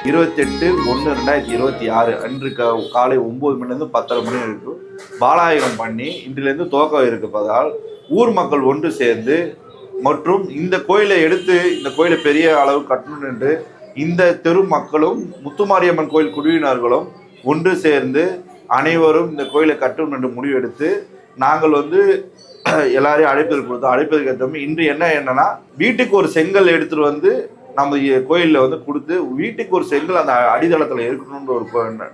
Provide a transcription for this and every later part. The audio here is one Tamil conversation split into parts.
இருபத்தெட்டு ஒன்று ரெண்டாயிரத்தி இருபத்தி ஆறு அன்று க காலை ஒம்பது மணிலேருந்து பத்தரை மணி வரைக்கும் பாலாயுகம் பண்ணி இன்றிலிருந்து துவக்கம் இருப்பதால் ஊர் மக்கள் ஒன்று சேர்ந்து மற்றும் இந்த கோயிலை எடுத்து இந்த கோயிலை பெரிய அளவு கட்டணும் என்று இந்த தெரு மக்களும் முத்துமாரியம்மன் கோயில் குழுவினர்களும் ஒன்று சேர்ந்து அனைவரும் இந்த கோயிலை கட்டணும் என்று முடிவெடுத்து நாங்கள் வந்து எல்லாரையும் அழைப்பதற்கு கொடுத்தோம். அழைப்பதற்கு ஏற்ற இன்று என்ன என்னன்னா வீட்டுக்கு ஒரு செங்கல் எடுத்துட்டு வந்து நம்ம கோயிலில் வந்து கொடுத்து வீட்டுக்கு ஒரு செங்கல் அந்த அடித்தளத்தில் இருக்கணுன்ற ஒரு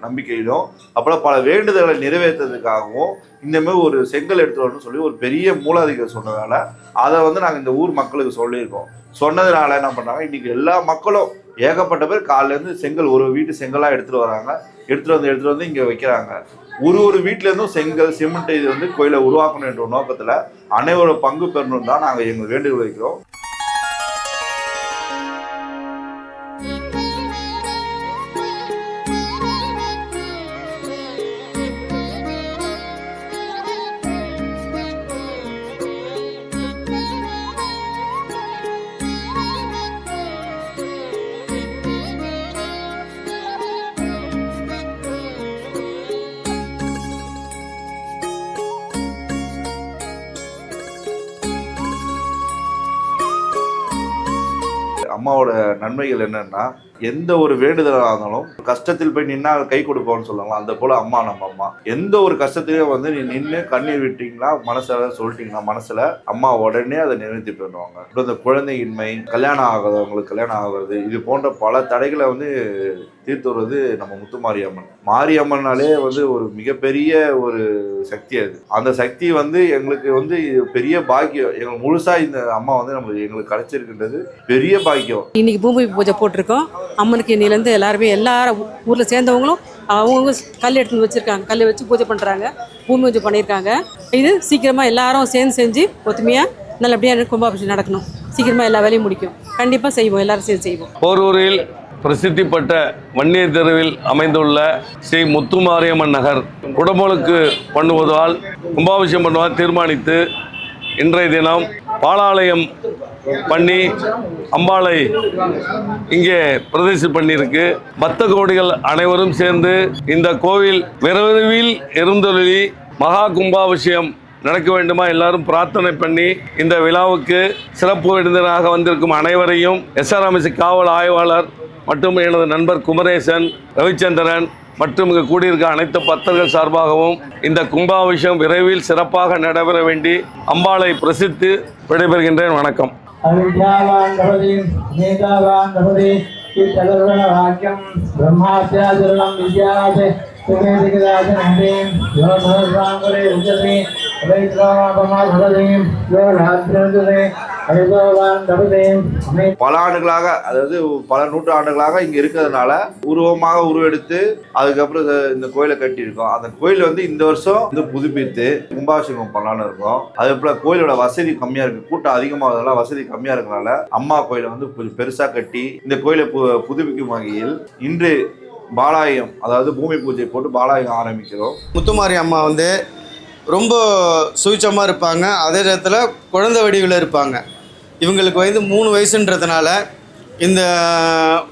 நம்பிக்கையிலும் அப்புறம் பல வேண்டுதல்களை நிறைவேற்றுறதுக்காகவும் இந்தமாதிரி ஒரு செங்கல் எடுத்துட்டு வரணும்னு சொல்லி ஒரு பெரிய மூலாதிகாரி சொன்னதால் அதை வந்து நாங்கள் இந்த ஊர் மக்களுக்கு சொல்லியிருக்கோம். சொன்னதுனால என்ன பண்ணாங்க இன்றைக்கி எல்லா மக்களும் ஏகப்பட்ட பேர் காலிலேருந்து இருந்து செங்கல் ஒரு வீட்டு செங்கலாக எடுத்துகிட்டு வராங்க. எடுத்துகிட்டு வந்து எடுத்துகிட்டு வந்து இங்கே வைக்கிறாங்க. ஒரு ஒரு வீட்டிலேருந்தும் செங்கல் சிமெண்ட் இது வந்து கோயிலை உருவாக்கணும் என்ற அனைவரும் பங்கு பெறணும் தான் நாங்கள் எங்கள் வேண்டுகோள் வைக்கிறோம். அம்மாவோட நன்மைகள் என்னன்னா எந்த ஒரு வேண்டுதலாக இருந்தாலும் கஷ்டத்தில் போய் நின்னா கை கொடுப்போம்னு சொல்லலாம். அந்த போல அம்மா நம்ம அம்மா. எந்த ஒரு கஷ்டத்திலையும் வந்து நீ நின்று கண்ணீர் விட்டீங்களா மனசுல சொல்லிட்டீங்கன்னா மனசுல அம்மா உடனே அதை நிறுத்தி பண்ணுவாங்க. அப்புறம் இந்த குழந்தையின்மை கல்யாணம் ஆகாதவங்களுக்கு கல்யாணம் ஆகுறது இது போன்ற பல தடைகளை வந்து தீர்த்து வருவது நம்ம முத்துமாரியம்மன் மாரியம்மன்னாலே வந்து ஒரு மிகப்பெரிய ஒரு சக்தி அது. அந்த சக்தி வந்து எங்களுக்கு வந்து பெரிய பாக்கியம். எங்களுக்கு முழுசா இந்த அம்மா வந்து நம்ம எங்களுக்கு கிடைச்சிருக்கின்றது பெரிய பாக்கியம். இன்னைக்கு பூமி பூஜை போட்டிருக்கோம். அம்மனுக்கு இன்னிலேருந்து எல்லாருமே எல்லாரும் ஊரில் சேர்ந்தவங்களும் அவங்கவுங்க கல் எடுத்து வச்சுருக்காங்க. கல் வச்சு பூஜை பண்ணுறாங்க பூமி பூஜை பண்ணியிருக்காங்க. இது சீக்கிரமாக எல்லாரும் சேர்ந்து செஞ்சு ஒத்துமையாக நல்லபடியாக கும்பாபிஷேகம் நடக்கணும். சீக்கிரமாக எல்லா வேலையும் முடிக்கும். கண்டிப்பாக செய்வோம். எல்லாரும் சேர்ந்து செய்வோம். போரூரில் பிரசித்தி பெற்ற வன்னியர் தெருவில் அமைந்துள்ள ஸ்ரீ முத்துமாரியம்மன் நகர். குடமுழுக்கு பண்ணுவதால் கும்பாபிஷேகம் பண்ணுவதால் தீர்மானித்து இன்றைய தினம் பாலாலயம் பண்ணி அம்பாளை இங்கே பிரதிஷ்டை பண்ணியிருக்கு. பக்த கோடிகள் அனைவரும் சேர்ந்து இந்த கோவில் விரைவில் இருந்தொழி மகா கும்பாபிஷேகம் நடக்க வேண்டுமா? எல்லாரும் பிரார்த்தனை பண்ணி இந்த விழாவுக்கு சிறப்பு விருந்தினராக வந்திருக்கும் அனைவரையும் எஸ்ஆர்எம்எஸ்சி காவல் ஆய்வாளர் மற்றும் எனது நண்பர் குமரேசன் ரவிச்சந்திரன் மற்றும் இங்கு கூடியிருக்க அனைத்து பக்தர்கள் சார்பாகவும் இந்த கும்பாபிஷேகம் விரைவில் சிறப்பாக நடைபெற வேண்டி அம்பாளை பிரசித்து விடைபெறுகின்றேன். வணக்கம். பிரம்மாச்சாரியம் பல ஆண்டுகளாக அதாவது பல நூற்று ஆண்டுகளாக இங்கே இருக்கிறதுனால உருவமாக உருவெடுத்து அதுக்கப்புறம் இந்த கோயிலை கட்டியிருக்கோம். அந்த கோயில் வந்து இந்த வருஷம் வந்து புதுப்பித்து கும்பாபிஷேகம் பண்ணலான்னு இருக்கோம். அது போல் கோயிலோட வசதி கம்மியாக இருக்குது கூட்டம் அதிகமாகிறதுனால வசதி கம்மியாக இருக்கிறனால அம்மா கோயிலை வந்து கொஞ்சம் பெருசாக கட்டி இந்த கோயிலை பு புதுப்பிக்கும் வகையில் இன்று பாலாயம் அதாவது பூமி பூஜை போட்டு பாலாயம் ஆரம்பிக்கிறோம். முத்துமாரி அம்மா வந்து ரொம்ப சுவிச்சமாக இருப்பாங்க. அதே நேரத்தில் குழந்தை வடிவில் இருப்பாங்க. இவங்களுக்கு வயது மூணு வயசுன்றதுனால இந்த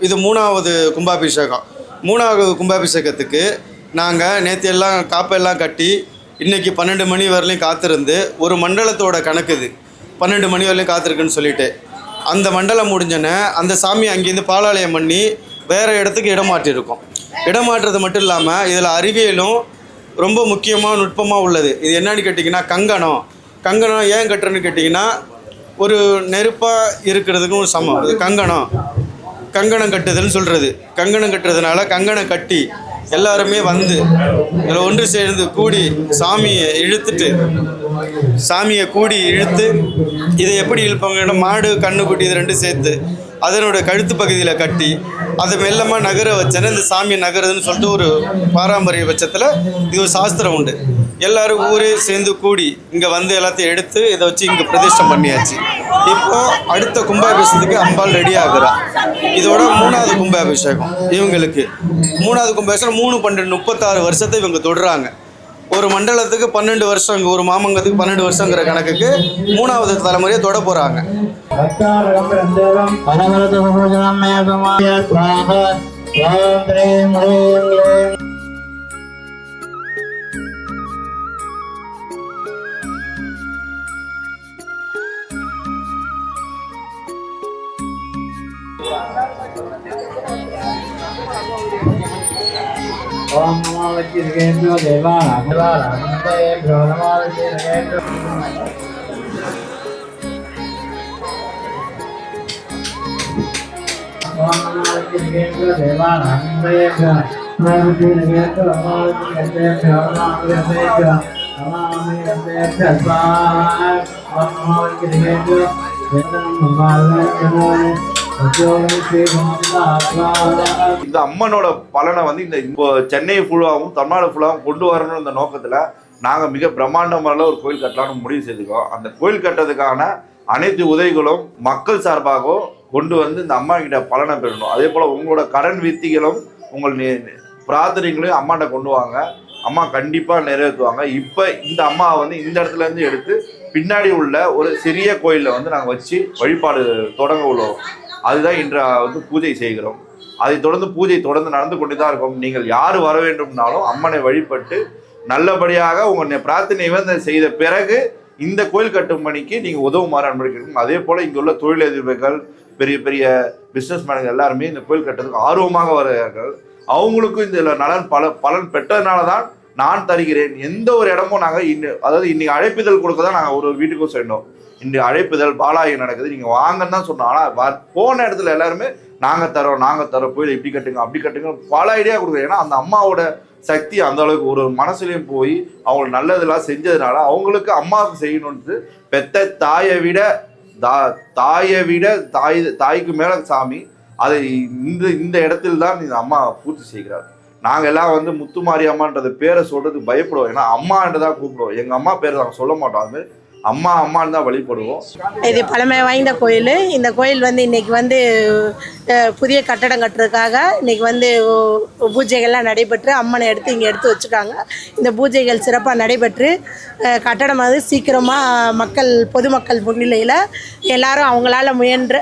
இது மூணாவது கும்பாபிஷேகம். மூணாவது கும்பாபிஷேகத்துக்கு நாங்கள் நேற்று எல்லாம் காப்பெல்லாம் கட்டி இன்றைக்கி பன்னெண்டு மணி வரலையும் காத்திருந்து ஒரு மண்டலத்தோட கணக்கு இது. பன்னெண்டு மணி வரலையும் காத்திருக்குன்னு சொல்லிட்டு. அந்த மண்டலம் முடிஞ்சோன்னே அந்த சாமி அங்கேருந்து பாலாலயம் பண்ணி வேறு இடத்துக்கு இடமாற்றிருக்கோம் இடமாற்றுறது மட்டும் இல்லாமல் இதில் அறிவியலும் ரொம்ப முக்கியமாக நுட்பமாக உள்ளது. இது என்னன்னு கேட்டிங்கன்னா கங்கணம். கங்கணம் ஏன் கட்டுறேன்னு கேட்டிங்கன்னா ஒரு நெருப்பாக இருக்கிறதுக்கும் ஒரு சமம். அது கங்கணம். கங்கணம் கட்டுதல்னு சொல்கிறது கங்கணம் கட்டுறதுனால கங்கணம் கட்டி எல்லாருமே வந்து இதில் ஒன்று சேர்ந்து கூடி சாமியை இழுத்துட்டு சாமியை கூடி இழுத்து இதை எப்படி இழுப்பாங்கன்னா மாடு கண்ணுக்குட்டி இது ரெண்டும் சேர்த்து அதனோட கழுத்து பகுதியில் கட்டி அதை மெல்லமாக நகர வச்சேன்னா இந்த சாமி நகருதுன்னு சொல்லிட்டு ஒரு பாரம்பரிய பட்சத்தில் இது ஒரு சாஸ்திரம் உண்டு. எல்லோரும் ஊரே சேர்ந்து கூடி இங்கே வந்து எல்லாத்தையும் எடுத்து இதை வச்சு இங்கே பிரதிஷ்டம் பண்ணியாச்சு. இப்போ அடுத்த கும்பாபிஷேகத்துக்கு அம்பாள் ரெடி ஆகுறா. இதோட மூணாவது கும்பாபிஷேகம் இவங்களுக்கு. மூணாவது கும்பாபிஷேகம் மூணு பன்னெண்டு முப்பத்தாறு வருஷத்தை இவங்க தொடுறாங்க. ஒரு மண்டலத்துக்கு பன்னெண்டு வருஷம் ஒரு மாமங்கத்துக்கு பன்னெண்டு வருஷங்கிற கணக்குக்கு மூணாவது தலைமுறையை தொட போறாங்க Thank you. ओम नमोवेभ्यो देवानाभ्यो नमोवेभ्यो ओम नमोवेभ्यो देवानाभ्यो नमोवेभ्यो नमोवेभ्यो नमोवेभ्यो नमोवेभ्यो स्वाहा ओम नमोवेभ्यो देवानाभ्यो नमोवेभ्यो இந்த அம்மனோட பலனை வந்து இந்த இப்போ சென்னை ஃபுல்லாகவும் தமிழ்நாடு ஃபுல்லாகவும் கொண்டு வரணும் இந்த நோக்கத்தில் நாங்கள் மிக பிரம்மாண்டமான ஒரு கோயில் கட்டலாம்னு முடிவு செய்துக்கோம் அந்த கோயில் கட்டுறதுக்கான அனைத்து உதவிகளும் மக்கள் சார்பாகவும் கொண்டு வந்து இந்த அம்மா கிட்ட பலனை பெறணும். அதே போல் உங்களோட கடன் வித்திகளும் உங்கள் பிரார்த்தனைகளையும் அம்மாட்ட கொண்டு வாங்க. அம்மா கண்டிப்பாக நிறைவேற்றுவாங்க. இப்போ இந்த அம்மாவை வந்து இந்த இடத்துல இருந்து எடுத்து பின்னாடி உள்ள ஒரு சிறிய கோயிலில் வந்து நாங்கள் வச்சு வழிபாடு தொடங்க உள்ளோம். அதுதான் இன்று வந்து பூஜை செய்கிறோம். அதை தொடர்ந்து பூஜை தொடர்ந்து நடந்து கொண்டு தான் இருக்கும். நீங்கள் யார் வர வேண்டும்னாலும் அம்மனை வழிபட்டு நல்லபடியாக உங்கள் பிரார்த்தனை நிபந்தனை செய்த பிறகு இந்த கோயில் கட்டும் பணிக்கு நீங்கள் உதவுமாறு அன்பளிக்கணும் அதே போல் இங்கே உள்ள தொழிலதிபர்கள் பெரிய பெரிய பிஸ்னஸ் எல்லாருமே இந்த கோயில் கட்டுறதுக்கு ஆர்வமாக வருகிறார்கள். அவங்களுக்கும் இந்த நலன் பல பலன் பெற்றதுனால தான் நான் தருகிறேன். எந்த ஒரு இடமும் நாங்கள் இன்னும் அதாவது இன்னைக்கு அழைப்பிதழ் கொடுக்க தான் நாங்கள் ஒரு ஒரு வீட்டுக்கும் சென்றோம் இன்று அழைப்புதல் பாலாயி நடக்குது. நீங்கள் வாங்கன்னு தான் சொன்னோம். ஆனால் வ- போன இடத்துல எல்லாருமே நாங்கள் தரோம் நாங்கள் தரோம் கோயில் இப்படி கட்டுங்க அப்படி கட்டுங்க பல ஐடியா கொடுக்குறோம் ஏன்னா அந்த அம்மாவோட சக்தி அந்த அளவுக்கு ஒரு மனசுலையும் போய் அவங்களுக்கு நல்லதெல்லாம் செஞ்சதுனால அவங்களுக்கு அம்மாவுக்கு செய்யணுன்ட்டு பெத்த தாயை விட தா தாயை விட தாய் தாய்க்கு மேலே சாமி அதை இந்த இந்த இடத்தில் தான் இந்த அம்மா பூர்த்தி செய்கிறார். நாங்கள் எல்லாம் வந்து முத்துமாரி அம்மான்றது பேரை சொல்கிறதுக்கு பயப்படுவோம். ஏன்னா அம்மான்றதா கூப்பிடுவோம். எங்கள் அம்மா பேரை நாங்கள் சொல்ல மாட்டோம். அது மாதிரி அம்மா அம்மான்னு தான் வழிபடுவோம். இது பழமை வாய்ந்த கோயில். இந்த கோயில் வந்து இன்னைக்கு வந்து புதிய கட்டடம் கட்டுறதுக்காக இன்னைக்கு வந்து பூஜைகள்லாம் நடைபெற்று அம்மனை எடுத்து இங்கே எடுத்து வச்சுருக்காங்க இந்த பூஜைகள் சிறப்பாக நடைபெற்று கட்டடம் வந்து சீக்கிரமாக மக்கள் பொதுமக்கள் முன்னிலையில் எல்லாரும் அவங்களால முயன்ற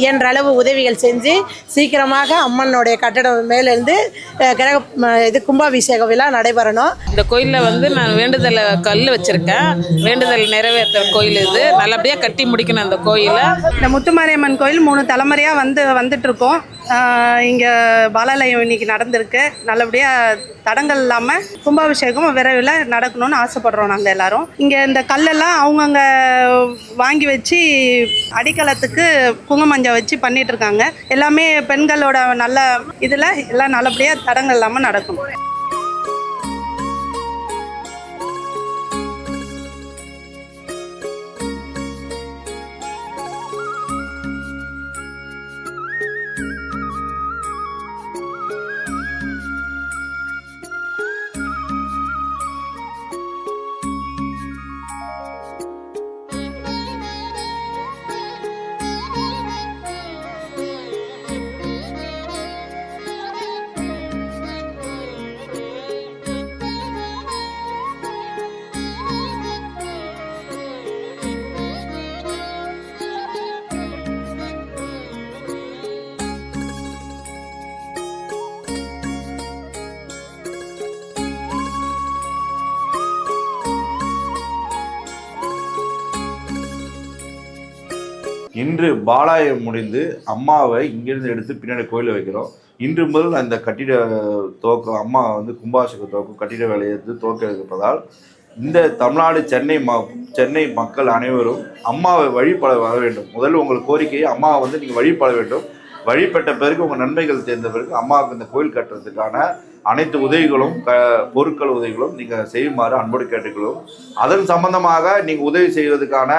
இயன்ற அளவு உதவிகள் செஞ்சு சீக்கிரமாக அம்மனுடைய கட்டடம் மேலேருந்து கிரக இது கும்பாபிஷேக விழா நடைபெறணும். இந்த கோயிலில் வந்து நான் வேண்டுதலை கல் வச்சுருக்கேன். வேண்டுதல் நிறைவேற்ற கோயில் இது. நல்லபடியாக கட்டி முடிக்கணும் அந்த கோயிலை. இந்த முத்துமாரியம்மன் கோயில் மூணு தலைமுறையாக வந்து வந்துட்டு இருக்கோம் இங்கே பாலாலயம் இன்னைக்கு நடந்திருக்கு. நல்லபடியாக தடங்கள் இல்லாமல் கும்பாபிஷேகம் விரைவில் நடக்கணும்னு ஆசைப்படுறோம் நாங்கள் எல்லாரும். இங்கே இந்த கல்லெல்லாம் அவங்கவுங்க வாங்கி வச்சு அடிக்கலத்துக்கு குங்குமஞ்சள் வச்சு பண்ணிட்டு இருக்காங்க எல்லாமே பெண்களோட நல்ல இதில் எல்லாம் நல்லபடியாக தடங்கள் இல்லாமல் நடக்கும். இன்று பாலாயம் முடிந்து அம்மாவை இங்கிருந்து எடுத்து பின்னாடி கோயிலில் வைக்கிறோம். இன்று முதல் அந்த கட்டிட துவக்கம் அம்மா வந்து கும்பாசக துவக்கம் கட்டிட வேலையை எடுத்து துவக்க இருப்பதால் இந்த தமிழ்நாடு சென்னை ம சென்னை மக்கள் அனைவரும் அம்மாவை வழிபட வர வேண்டும். முதல்ல உங்கள் கோரிக்கையை அம்மாவை வந்து நீங்கள் வழிபட வேண்டும். வழிபட்ட பிறகு உங்கள் நன்மைகள் தெரிந்த பிறகு அம்மாவுக்கு இந்த கோயில் கட்டுறதுக்கான அனைத்து உதவிகளும் க பொருட்கள் உதவிகளும் நீங்கள் செய்யுமாறு அன்போடு கேட்டுக்கொள்ளும் அதன் சம்பந்தமாக நீங்கள் உதவி செய்வதற்கான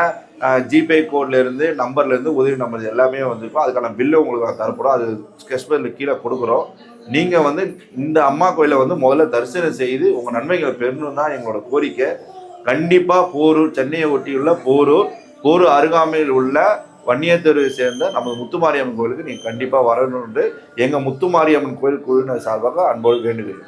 ஜிபே கோட்லேருந்து நம்பர்லேருந்து உதவி நம்பர் எல்லாமே வந்திருக்கும். அதுக்கான பில்லு உங்களுக்கு தரப்படும் அது ஸ்கெச் கீழே கொடுக்குறோம். நீங்கள் வந்து இந்த அம்மா கோயிலை வந்து முதல்ல தரிசனம் செய்து உங்கள் நன்மைகளை பெறணும் தான் எங்களோட கோரிக்கை. கண்டிப்பாக போரூர் சென்னையை ஒட்டியுள்ள போரூர் போரூர் அருகாமையில் உள்ள வன்னியத்தெருவை சேர்ந்த நம்ம முத்துமாரியம்மன் கோயிலுக்கு நீங்கள் கண்டிப்பாக வரணுன்ட்டு எங்கள் முத்துமாரியம்மன் கோயில் குழுவினர் சார்பாக அன்போடு வேண்டுகிறேன்.